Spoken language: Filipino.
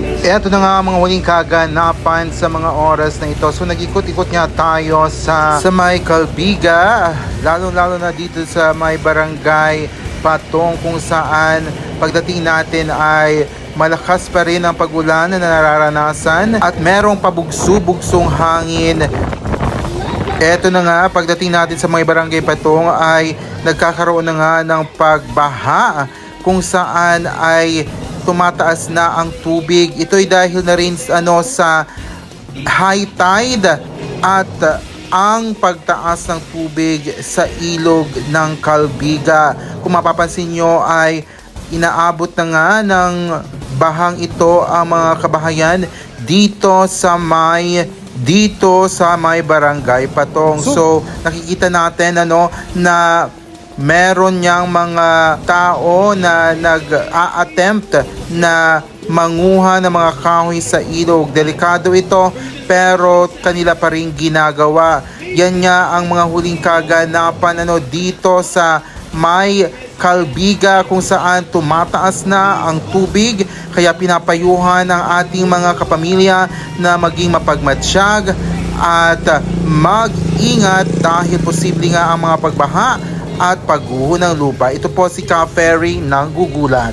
Eto na nga mga huling kaganapan sa mga oras na ito. So nag-ikot-ikot nga tayo sa, sa may Calbiga, lalo-lalo na dito sa may barangay Patong kung saan pagdating natin ay malakas pa rin ang pagulan na nararanasan at merong pabugso-bugsong hangin Eto na nga, pagdating natin sa mga barangay Patong ay nagkakaroon na nga ng pagbaha kung saan ay tumataas na ang tubig. Ito'y dahil na rin ano, sa high tide at ang pagtaas ng tubig sa ilog ng Calbiga. Kung mapapansin nyo ay inaabot na nga ng bahang ito ang mga kabahayan dito sa may dito sa may barangay Patong. So, nakikita natin ano na meron niyang mga tao na nag-a-attempt na manguha ng mga kahoy sa ilog. Delikado ito pero kanila pa rin ginagawa. Yan nga ang mga huling kaganapan ano dito sa may Kalbiga kung saan tumataas na ang tubig kaya pinapayuhan ng ating mga kapamilya na maging mapagmatsyag at mag-ingat dahil posible nga ang mga pagbaha at pagguho ng lupa. Ito po si Ka Ferry ng Gugulat.